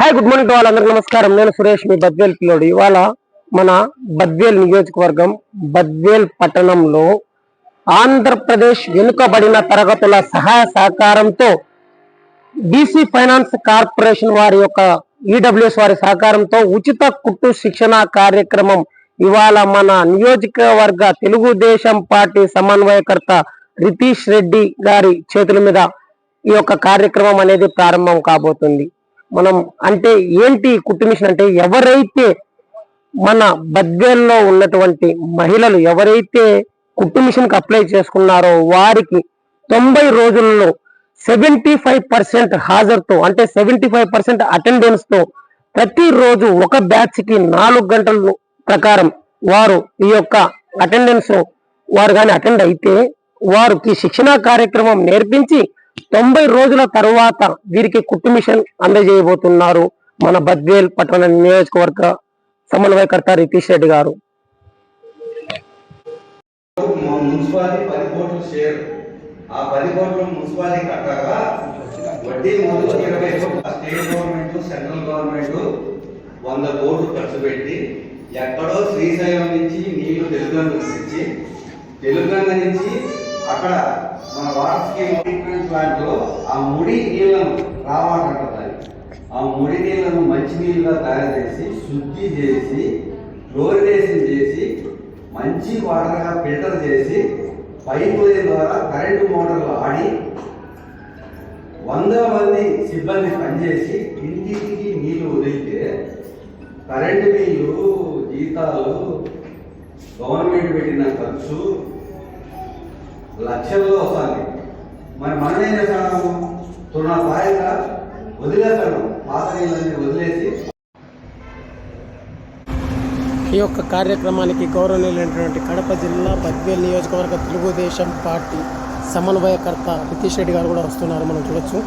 Hi good morning to వాళ్ళందరికీ నమస్కారం. నేను సురేష్ మీ బద్వేల్ పిల్లోడు. ఇవాళ మన బద్వేల్ నియోజకవర్గం బద్వేల్ పట్టణంలో ఆంధ్రప్రదేశ్ వెనుకబడిన తరగతుల సహాయ సహకారంతో బీసీ ఫైనాన్స్ కార్పొరేషన్ వారి యొక్క ఈడబ్ల్యూఎస్ వారి సహకారంతో ఉచిత కుట్టు శిక్షణ కార్యక్రమం ఇవాళ మన నియోజకవర్గ తెలుగుదేశం పార్టీ సమన్వయకర్త రితీష్ రెడ్డి గారి చేతుల మీద ఈ యొక్క కార్యక్రమం అనేది ప్రారంభం కాబోతుంది. మనం అంటే ఏంటి కుట్టు మిషన్ అంటే ఎవరైతే మన బద్వేల్లో ఉన్నటువంటి మహిళలు ఎవరైతే కుట్టు మిషన్కి అప్లై చేసుకున్నారో వారికి తొంభై రోజుల్లో సెవెంటీ ఫైవ్ పర్సెంట్ హాజరుతో అంటే సెవెంటీ ఫైవ్ పర్సెంట్ అటెండెన్స్తో ప్రతిరోజు ఒక బ్యాచ్కి నాలుగు గంటల ప్రకారం వారు ఈ యొక్క అటెండెన్స్ వారు కానీ అటెండ్ అయితే వారికి శిక్షణా కార్యక్రమం నేర్పించి తొంభై రోజుల తరువాత వీరికి కుట్టు మిషన్ అందజేయబోతున్నారు మన బద్వేల్ పట్టణ నియోజకవర్గ సమన్వయకర్త రితీష్ రెడ్డి గారు. మున్సిపాలిటీ పది కోట్లు షేర్. ఆ పది కోట్లు మున్సిపాలిటీ కట్టాక వడ్డీ మొదలు ఇరవై స్టేట్ గవర్నమెంట్ సెంట్రల్ గవర్నమెంట్ వంద కోట్లు ఖర్చు పెట్టి ఎక్కడో శ్రీశైలం నుంచి నీళ్ళు తెలుగు నుంచి తెలుగంగ నుంచి అక్కడ మన వాటర్ ట్రీట్మెంట్ ఆ ముడి నీళ్ళను రావాలంటారు ఆ ముడి నీళ్ళను మంచినీళ్ళుగా తయారు చేసి శుద్ధి చేసి క్లోరినేషన్ చేసి మంచి వాటర్గా ఫిల్టర్ చేసి పైప్ లైన్ ద్వారా కరెంటు మోటార్లు ఆడి వంద మంది సిబ్బంది పనిచేసి ఇంటింటికి నీళ్ళు వదిలితే కరెంటు బిల్లు జీతాలు గవర్నమెంట్ పెట్టిన ఖర్చు లక్ష్యంలో వస్తుంది. మరి మనం ఏం చేస్తాము తుణ స్థాయిగా వదిలేస్తాడు పాత నీళ్ళని వదిలేసి. ఈ యొక్క కార్యక్రమానికి గౌరవనీయులైనటువంటి కడప జిల్లా పద్వేలు నియోజకవర్గ తెలుగుదేశం పార్టీ సమన్వయకర్త నితీష్ రెడ్డి గారు కూడా వస్తున్నారు. మనం చూడొచ్చు.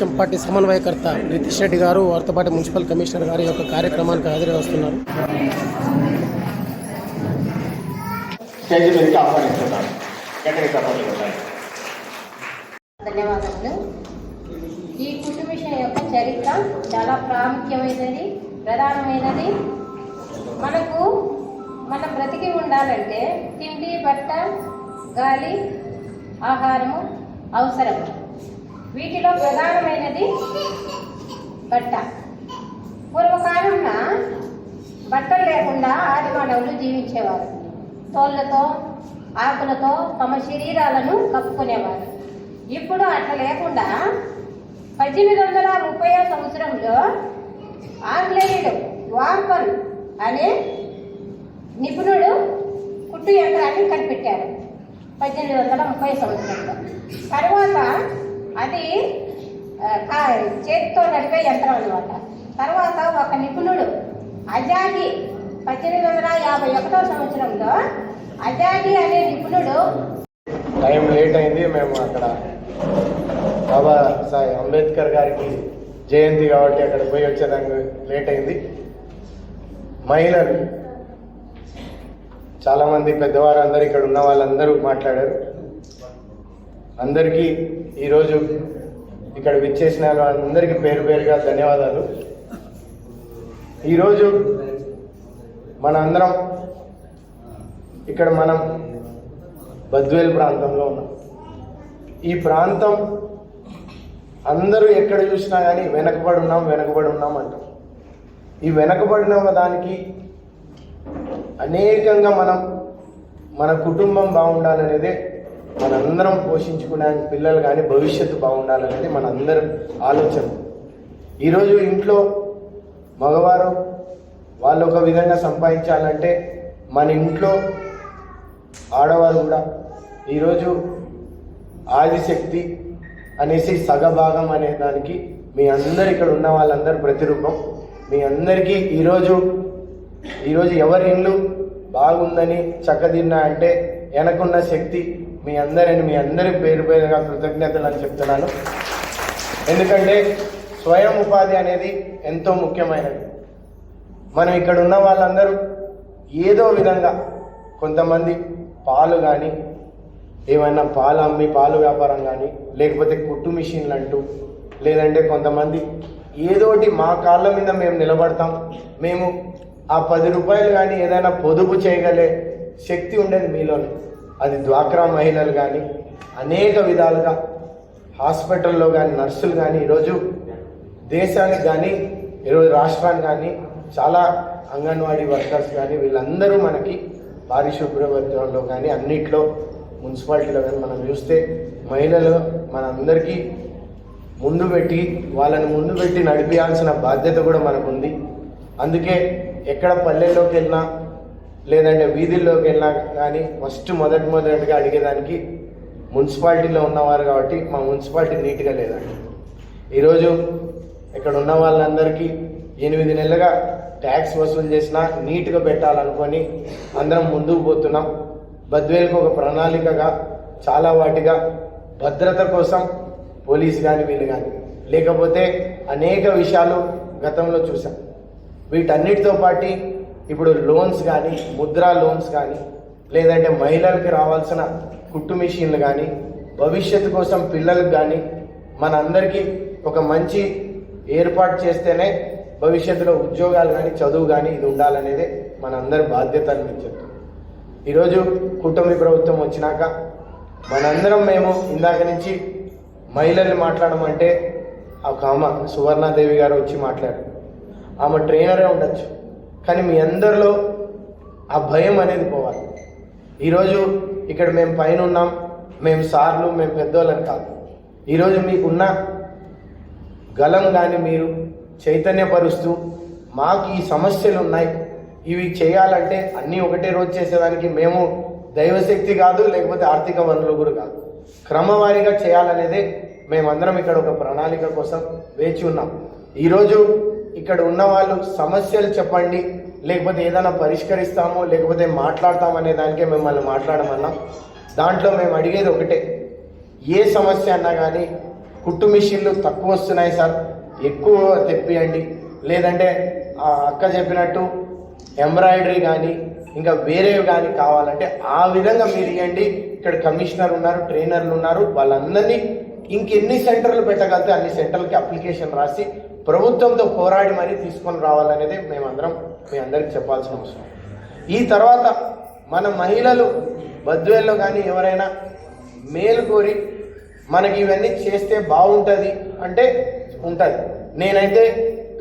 తెలుగుదేశం పార్టీ సమన్వయకర్త రితీష్ రెడ్డి గారు వారితో పాటు మున్సిపల్ కమిషనర్ గారి యొక్క కార్యక్రమానికి హాజరు వస్తున్నారు ధన్యవాదములు. ఈ కుటుంబిషన్ యొక్క చరిత్ర చాలా ప్రాముఖ్యమైనది ప్రధానమైనది. మనకు మన బ్రతికి ఉండాలంటే తిండి బట్ట గాలి ఆహారము అవసరం వీటిలో ప్రధానమైనది బట్ట. పూర్వకాలంలో బట్టలు లేకుండా ఆదిమానవులు జీవించేవారు. తోళ్ళతో ఆకులతో తమ శరీరాలను కప్పుకునేవారు. ఇప్పుడు అట్లా లేకుండా పద్దెనిమిది వందల ముప్పై సంవత్సరంలో ఆంగ్లేయుడు వార్పర్ అనే నిపుణుడు కుట్టు యంత్రాన్ని కనిపెట్టారు. పద్దెనిమిది వందల ముప్పై సంవత్సరంలో. తర్వాత అది చేతితో నడిపే యంత్రం అనమాట తర్వాత ఒక నిపుణుడు అజాగి పద్దెనిమిది వందల యాభై ఒకటో సంవత్సరంలో అజాగి అనే నిపుణుడు టైం లేట్ అయింది మేము అక్కడ బాబా సాయి అంబేద్కర్ గారికి జయంతి కాబట్టి అక్కడ పోయి వచ్చేదానికి లేట్ అయింది. మహిళలు చాలామంది పెద్దవారు అందరు ఇక్కడ ఉన్న వాళ్ళందరూ మాట్లాడారు. అందరికీ ఈరోజు ఇక్కడ విచ్చేసిన అందరికీ పేరు పేరుగా ధన్యవాదాలు. ఈరోజు మన అందరం ఇక్కడ మనం బద్వేల్ ప్రాంతంలో ఉన్నాం. ఈ ప్రాంతం అందరూ ఎక్కడ చూసినా కానీ వెనకబడి ఉన్నాం వెనకబడి ఉన్నాం అంటాం. ఈ వెనకబడిన దానికి అనేకంగా మనం మన కుటుంబం బాగుండాలనేదే మనందరం పోషించుకునే పిల్లలు కానీ భవిష్యత్తు బాగుండాలనేది మనందరం ఆలోచన. ఈరోజు ఇంట్లో మగవారు వాళ్ళు ఒక విధంగా సంపాదించాలంటే మన ఇంట్లో ఆడవారు కూడా ఈరోజు ఆదిశక్తి అనేసి సగభాగం అనే దానికి మీ అందరు ఇక్కడ ఉన్న వాళ్ళందరూ ప్రతిరూపం. మీ అందరికీ ఈరోజు ఈరోజు ఎవరి ఇల్లు బాగుందని చక్కదిన్నా అంటే వెనకున్న శక్తి మీ అందరిని మీ అందరి పేరు పేరుగా కృతజ్ఞతలు అని చెప్తున్నాను. ఎందుకంటే స్వయం ఉపాధి అనేది ఎంతో ముఖ్యమైనది. మనం ఇక్కడ ఉన్న వాళ్ళందరూ ఏదో విధంగా కొంతమంది పాలు కానీ ఏమైనా పాలు అమ్మి పాలు వ్యాపారం కానీ లేకపోతే కుట్టు మిషన్లు అంటూ లేదంటే కొంతమంది ఏదోటి మా కాళ్ళ మీద మేము నిలబడతాం. మేము ఆ పది రూపాయలు కానీ ఏదైనా పొదుపు చేయగలే శక్తి ఉండేది మీలోనే. అది డ్వాక్రా మహిళలు కానీ అనేక విధాలుగా హాస్పిటల్లో కానీ నర్సులు కానీ ఈరోజు దేశానికి కానీ ఈరోజు రాష్ట్రానికి కానీ చాలా అంగన్వాడీ వర్కర్స్ కానీ వీళ్ళందరూ మనకి పారిశుభ్రతలో కానీ అన్నిట్లో మున్సిపాలిటీలో కానీ మనం చూస్తే మహిళలు మనందరికీ ముందు పెట్టి వాళ్ళని ముందు పెట్టి నడిపించాల్సిన బాధ్యత కూడా మనకు ఉంది అందుకే ఎక్కడ పల్లెల్లోకి వెళ్ళినా లేదంటే వీధుల్లోకి వెళ్ళినా కానీ ఫస్ట్ మొదటి మొదటిగా అడిగేదానికి మున్సిపాలిటీలో ఉన్నవారు కాబట్టి మా మున్సిపాలిటీ నీట్గా లేదండి ఈరోజు ఇక్కడ ఉన్న వాళ్ళందరికీ ఎనిమిది నెలలుగా ట్యాక్స్ వసూలు చేసినా నీట్గా పెట్టాలనుకొని అందరం ముందుకు పోతున్నాం. బద్వేలకు ఒక ప్రణాళికగా చాలా వాటిగా భద్రత కోసం పోలీస్ కానీ వీళ్ళు కానీ లేకపోతే అనేక విషయాలు గతంలో చూసాం వీటన్నిటితో పాటు ఇప్పుడు లోన్స్ కానీ ముద్రా లోన్స్ కానీ లేదంటే మహిళలకి రావాల్సిన కుట్టు మిషన్లు కానీ భవిష్యత్తు కోసం పిల్లలకు కానీ మనందరికీ ఒక మంచి ఏర్పాటు చేస్తేనే భవిష్యత్తులో ఉద్యోగాలు కానీ చదువు కానీ ఇది ఉండాలనేదే మనందరి బాధ్యత అని నేను చెప్తున్నాను. ఈరోజు కూటమి ప్రభుత్వం వచ్చినాక మనందరం మేము ఇందాక నుంచి మహిళల్ని మాట్లాడమంటే ఒక ఆమె సువర్ణాదేవి గారు వచ్చి మాట్లాడారు. ఆమె ట్రైనరే ఉండొచ్చు. కానీ మీ అందరిలో ఆ భయం అనేది పోవాలి. ఈరోజు ఇక్కడ మేము పైన ఉన్నాం. మేము సార్లు మేము పెద్దోళ్ళని కాదు. ఈరోజు మీకున్న గలం కానీ మీరు చైతన్యపరుస్తూ మాకు ఈ సమస్యలు ఉన్నాయి ఇవి చేయాలంటే అన్నీ ఒకటే రోజు చేసేదానికి మేము దైవశక్తి కాదు లేకపోతే ఆర్థిక వనరులు కూడా కాదు. క్రమవారీగా చేయాలనేదే మేమందరం ఇక్కడ ఒక ప్రణాళిక కోసం వేచి ఉన్నాం. ఈరోజు ఇక్కడ ఉన్న వాళ్ళు సమస్యలు చెప్పండి లేకపోతే ఏదైనా పరిష్కరిస్తాము లేకపోతే మాట్లాడతాం అనే దానికే మిమ్మల్ని మాట్లాడమన్నాం. దాంట్లో మేము అడిగేది ఒకటే ఏ సమస్య అన్నా కానీ కుట్టు మిషన్లు తక్కువ వస్తున్నాయి సార్ ఎక్కువ తెప్పియండి. లేదంటే ఆ అక్క చెప్పినట్టు ఎంబ్రాయిడరీ కానీ ఇంకా వేరేవి కానీ కావాలంటే ఆ విధంగా మీరు ఇవ్వండి ఇక్కడ కమిషనర్ ఉన్నారు ట్రైనర్లు ఉన్నారు వాళ్ళందరినీ ఇంకెన్ని సెంటర్లు పెట్టగలిగితే అన్ని సెంటర్లకి అప్లికేషన్ రాసి ప్రభుత్వంతో పోరాడి మరీ తీసుకొని రావాలనేది మేమందరం మీ అందరికి చెప్పాల్సిన అవసరం. ఈ తర్వాత మన మహిళలు బద్వేల్లో కానీ ఎవరైనా మేలు కోరి మనకి ఇవన్నీ చేస్తే బాగుంటుంది అంటే ఉంటుంది. నేనైతే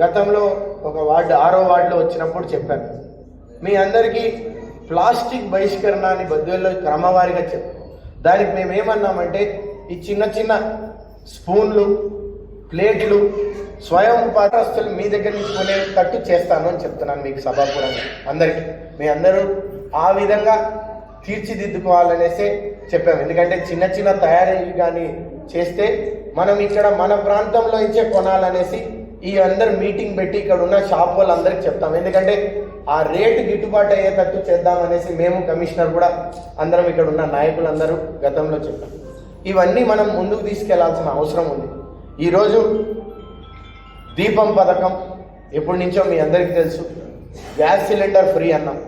గతంలో ఒక వార్డు ఆరో వార్డులో వచ్చినప్పుడు చెప్పాను. మీ అందరికీ ప్లాస్టిక్ బహిష్కరణ అని బద్వేల్లో క్రమవారీగా దానికి మేము ఏమన్నామంటే ఈ చిన్న చిన్న స్పూన్లు ప్లేట్లు స్వయం ఉపాధస్తులు మీ దగ్గర నుంచి కొనేటట్టు చేస్తాను అని చెప్తున్నాను మీకు సభాపురంగా అందరికీ. మీ అందరూ ఆ విధంగా తీర్చిదిద్దుకోవాలనేసే చెప్పాము. ఎందుకంటే చిన్న చిన్న తయారీ కానీ చేస్తే మనం ఇక్కడ మన ప్రాంతంలో ఇచ్చే కొనాలనేసి ఈ అందరు మీటింగ్ పెట్టి ఇక్కడ ఉన్న షాప్ వాళ్ళందరికీ చెప్తాం. ఎందుకంటే ఆ రేటు గిట్టుబాటు అయ్యేటట్టు చేద్దామనేసి మేము కమిషనర్ కూడా అందరం ఇక్కడ ఉన్న నాయకులందరూ గతంలో చెప్పాం. ఇవన్నీ మనం ముందుకు తీసుకెళ్ళాల్సిన అవసరం ఉంది. ఈరోజు దీపం పథకం ఎప్పటి నుంచో మీ అందరికీ తెలుసు. గ్యాస్ సిలిండర్ ఫ్రీ అన్నాం.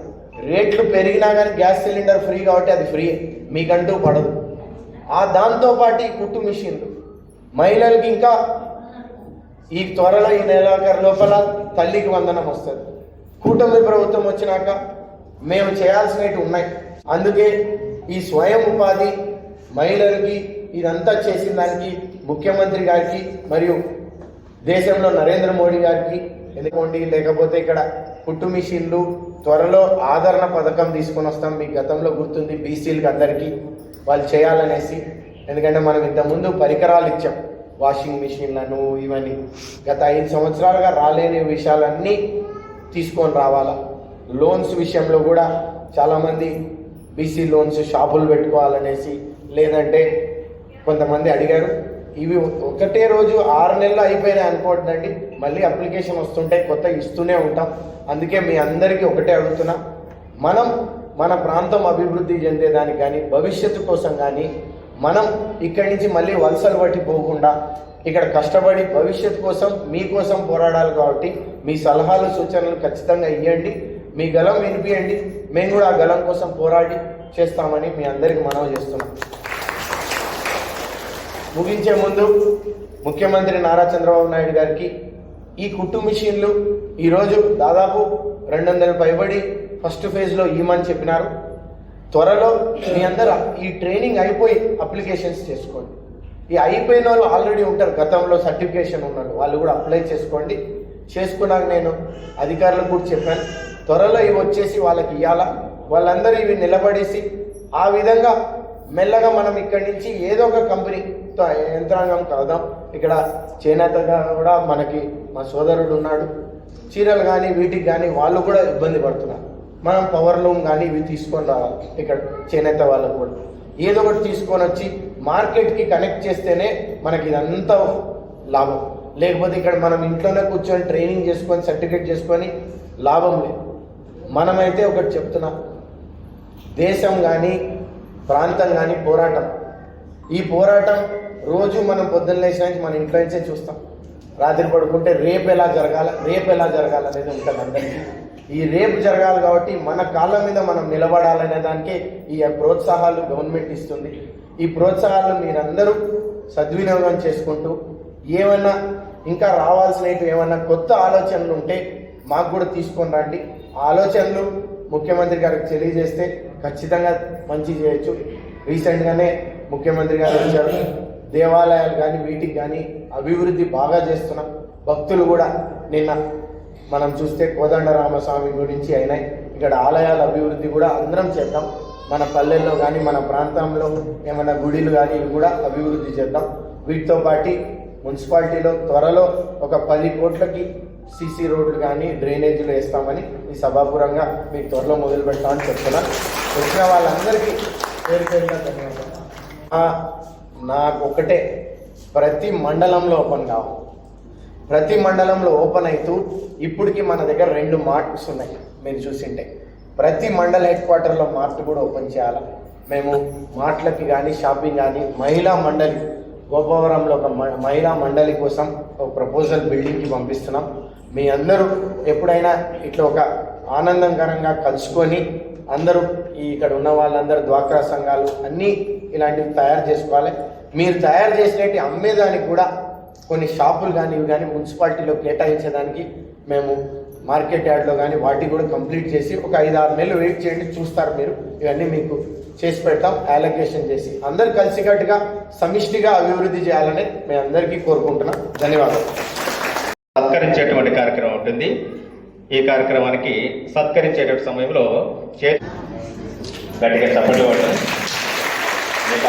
రేట్లు పెరిగినా కానీ గ్యాస్ సిలిండర్ ఫ్రీ కాబట్టి అది ఫ్రీ. మీకంటూ పడదు. ఆ దాంతోపాటు ఈ కుట్టు మిషన్లు. మహిళలకి ఇంకా ఈ త్వరలో ఈ నెలాఖరు లోపల తల్లికి వందనం వస్తుంది. కూటమి ప్రభుత్వం వచ్చినాక మేము చేయాల్సినవి ఉన్నాయి. అందుకే ఈ స్వయం ఉపాధి మహిళలకి ఇదంతా చేసిన దానికి ముఖ్యమంత్రి గారికి మరియు దేశంలో నరేంద్ర మోడీ గారికి ఎందుకోండి? లేకపోతే ఇక్కడ కుట్టు మిషన్లు త్వరలో ఆదరణ పథకం తీసుకొని వస్తాం. మీకు గతంలో గుర్తుంది బీసీలకు అందరికీ వాళ్ళు చేయాలనేసి. ఎందుకంటే మనం ఇంతకుముందు పరికరాలు ఇచ్చాం. వాషింగ్ మిషన్లను ఇవన్నీ గత ఐదు సంవత్సరాలుగా రాలేని విషయాలన్నీ తీసుకొని రావాలా? లోన్స్ విషయంలో కూడా చాలామంది బీసీ లోన్స్ షాపులు పెట్టుకోవాలనేసి లేదంటే కొంతమంది అడిగారు. ఇవి ఒకటే రోజు ఆరు నెలలు అయిపోయినాయి అనుకోవద్దండి. మళ్ళీ అప్లికేషన్ వస్తుంటే కొత్త ఇస్తూనే ఉంటాం. అందుకే మీ అందరికీ ఒకటే అడుగుతున్నా. మనం మన ప్రాంతం అభివృద్ధి చెందేదానికి కానీ భవిష్యత్తు కోసం కానీ మనం ఇక్కడి నుంచి మళ్ళీ వలసలు పట్టి పోకుండా ఇక్కడ కష్టపడి భవిష్యత్తు కోసం మీకోసం పోరాడాలి కాబట్టి మీ సలహాలు సూచనలు ఖచ్చితంగా ఇవ్వండి మీ గలం వినిపియండి. మేము కూడా ఆ గలం కోసం పోరాడి చేస్తామని మీ అందరికి మనవి చేస్తున్నాం. ముగించే ముందు ముఖ్యమంత్రి నారా చంద్రబాబు నాయుడు గారికి ఈ కుట్టు మిషన్లు ఈరోజు దాదాపు రెండు వందల పైబడి ఫస్ట్ ఫేజ్లో ఇవ్వమని చెప్పినారు. త్వరలో మీ అందరూ ఈ ట్రైనింగ్ అయిపోయి అప్లికేషన్స్ చేసుకోండి. ఈ అయిపోయిన వాళ్ళు ఆల్రెడీ ఉంటారు గతంలో సర్టిఫికేషన్ ఉన్నారు వాళ్ళు కూడా అప్లై చేసుకోండి. చేసుకున్నాక నేను అధికారులకు కూడా చెప్పాను. త్వరలో ఇవి వచ్చేసి వాళ్ళకి ఇవ్వాలా వాళ్ళందరూ ఇవి నిలబడేసి ఆ విధంగా మెల్లగా మనం ఇక్కడి నుంచి ఏదో ఒక కంపెనీతో యంత్రాంగం కలదాం ఇక్కడ చేనేతగా కూడా మనకి మా సోదరుడు ఉన్నాడు. చీరలు కానీ వీటికి కానీ వాళ్ళు కూడా ఇబ్బంది పడుతున్నారు. మనం పవర్ లూమ్ కానీ ఇవి తీసుకొని రావాలి ఇక్కడ చేనేత వాళ్ళకు కూడా. ఏదో ఒకటి తీసుకొని వచ్చి మార్కెట్కి కనెక్ట్ చేస్తేనే మనకి ఇదంతా లాభం. లేకపోతే ఇక్కడ మనం ఇంట్లోనే కూర్చొని ట్రైనింగ్ చేసుకొని సర్టిఫికేట్ చేసుకొని లాభం లేదు. మనమైతే ఒకటి చెప్తున్నాం. దేశం కానీ ప్రాంతం కానీ పోరాటం. ఈ పోరాటం రోజు మనం పొద్దున్న లేచినాక మన ఇంట్లో నుంచే చూస్తాం. రాత్రి పడుకుంటే రేపు ఎలా జరగాల రేపు ఎలా జరగాలనేది ఉంటుంది అందరికీ. ఈ రేపు జరగాలి కాబట్టి మన కాళ్ళ మీద మనం నిలబడాలనే దానికి ఈ ప్రోత్సాహాలు గవర్నమెంట్ ఇస్తుంది. ఈ ప్రోత్సాహాలు మీరందరూ సద్వినియోగం చేసుకుంటూ ఏమన్నా ఇంకా రావాల్సినవి ఏమన్నా కొత్త ఆలోచనలు ఉంటే మాకు కూడా తీసుకొని రండి. ఆలోచనలు ముఖ్యమంత్రి గారికి తెలియజేస్తే ఖచ్చితంగా మంచి చేయొచ్చు. రీసెంట్గానే ముఖ్యమంత్రి గారు వచ్చారు. దేవాలయాలు కానీ వీటికి కానీ అభివృద్ధి బాగా చేస్తున్నాం భక్తులు కూడా నిన్న మనం చూస్తే కోదండరామస్వామి గురించి అయినాయి ఇక్కడ ఆలయాల అభివృద్ధి కూడా అందరం చేద్దాం. మన పల్లెల్లో కానీ మన ప్రాంతంలో ఏమైనా గుడిలు కానీ ఇవి కూడా అభివృద్ధి చేద్దాం. వీటితో పాటు మున్సిపాలిటీలో త్వరలో ఒక పది కోట్లకి సీసీ రోడ్లు కానీ డ్రైనేజీలు వేస్తామని ఈ సభాపురంగా మీకు త్వరలో మొదలు పెడతామని చెప్తున్నాను వచ్చిన వాళ్ళందరికీ పేరు పేరుగా ధన్యవాదాలు. నాకు ఒకటే ప్రతి మండలంలో ఓపెన్ కావాలి ప్రతి మండలంలో ఓపెన్ అవుతూ ఇప్పటికి మన దగ్గర రెండు మార్ట్స్ ఉన్నాయి మీరు చూసింటే. ప్రతి మండల హెడ్ క్వార్టర్లో మార్ట్ కూడా ఓపెన్ చేయాలి. మేము మార్ట్లకి కానీ షాపింగ్ కానీ మహిళా మండలి గోపవరంలో ఒక మ- మహిళా మండలి కోసం ఒక ప్రపోజల్ బిల్డింగ్కి పంపిస్తున్నాం. మీ అందరూ ఎప్పుడైనా ఇట్లా ఒక ఆనందకరంగా కలుసుకొని అందరూ ఈ ఇక్కడ ఉన్న వాళ్ళందరూ డ్వాక్రా సంఘాలు అన్నీ ఇలాంటివి తయారు చేసుకోవాలి. మీరు తయారు చేసినట్టు అమ్మేదానికి కూడా కొన్ని షాపులు కానీ ఇవి కానీ మున్సిపాలిటీలో కేటాయించడానికి మేము మార్కెట్ యార్డ్లో కానీ వాటికి కూడా కంప్లీట్ చేసి ఒక ఐదు ఆరు నెలలు వెయిట్ చేయండి చూస్తారు మీరు. ఇవన్నీ మీకు చేసి పెడతాం అలొకేషన్ చేసి. అందరు కలిసికట్టుగా సమిష్టిగా అభివృద్ధి చేయాలని మేము అందరికీ కోరుకుంటున్నాం. ధన్యవాదాలు. సత్కరించేటువంటి కార్యక్రమం ఉంటుంది. ఈ కార్యక్రమానికి సత్కరించేటువంటి సమయంలో చే గట్టిగా చప్పట్లు కొట్టండి. ఇక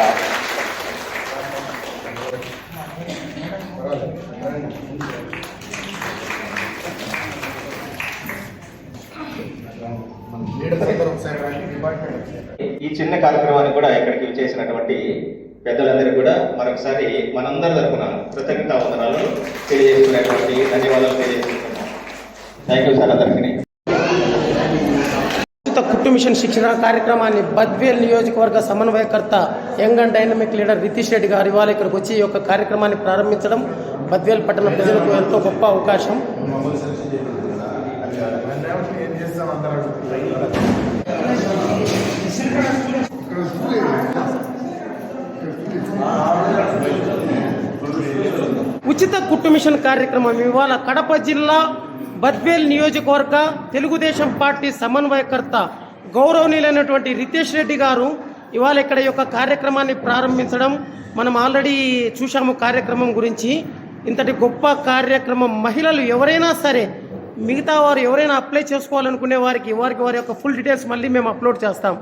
ఈ చిన్న కార్యక్రమాన్ని కూడా ఇక్కడికి చేసినటువంటి పెద్దలందరికీ కూడా మరొకసారి మనందరి తరపున కృతజ్ఞతా వందనాలు తెలియజేసుకునేటువంటి ధన్యవాదాలు తెలియజేసుకుంటున్నాం. థ్యాంక్ యూ సార్ అందరికీ. కుట్టు మిషన్ శిక్షణ కార్యక్రమాన్ని బద్వేల్ నియోజకవర్గ సమన్వయకర్త young and dynamic leader Ritesh Reddy garu ఇవాళ ఇక్కడికి వచ్చి ఈ యొక్క కార్యక్రమాన్ని ప్రారంభించడం బద్వేల్ పట్టణ ప్రజలకు ఎంతో గొప్ప అవకాశం. ఉచిత కుట్టు మిషన్ కార్యక్రమం ఇవాళ కడప జిల్లా బద్వేల్ నియోజకవర్గ తెలుగుదేశం పార్టీ సమన్వయకర్త గౌరవనీయులైనటువంటి రితేష్ రెడ్డి గారు ఇవాళ ఇక్కడ యొక్క కార్యక్రమాన్ని ప్రారంభించడం మనం ఆల్రెడీ చూశాము కార్యక్రమం గురించి. ఇంతటి గొప్ప కార్యక్రమం మహిళలు ఎవరైనా సరే మిగతా వారు ఎవరైనా అప్లై చేసుకోవాలనుకునే వారికి వారికి వారి యొక్క ఫుల్ డీటెయిల్స్ మళ్ళీ మేము అప్లోడ్ చేస్తాం.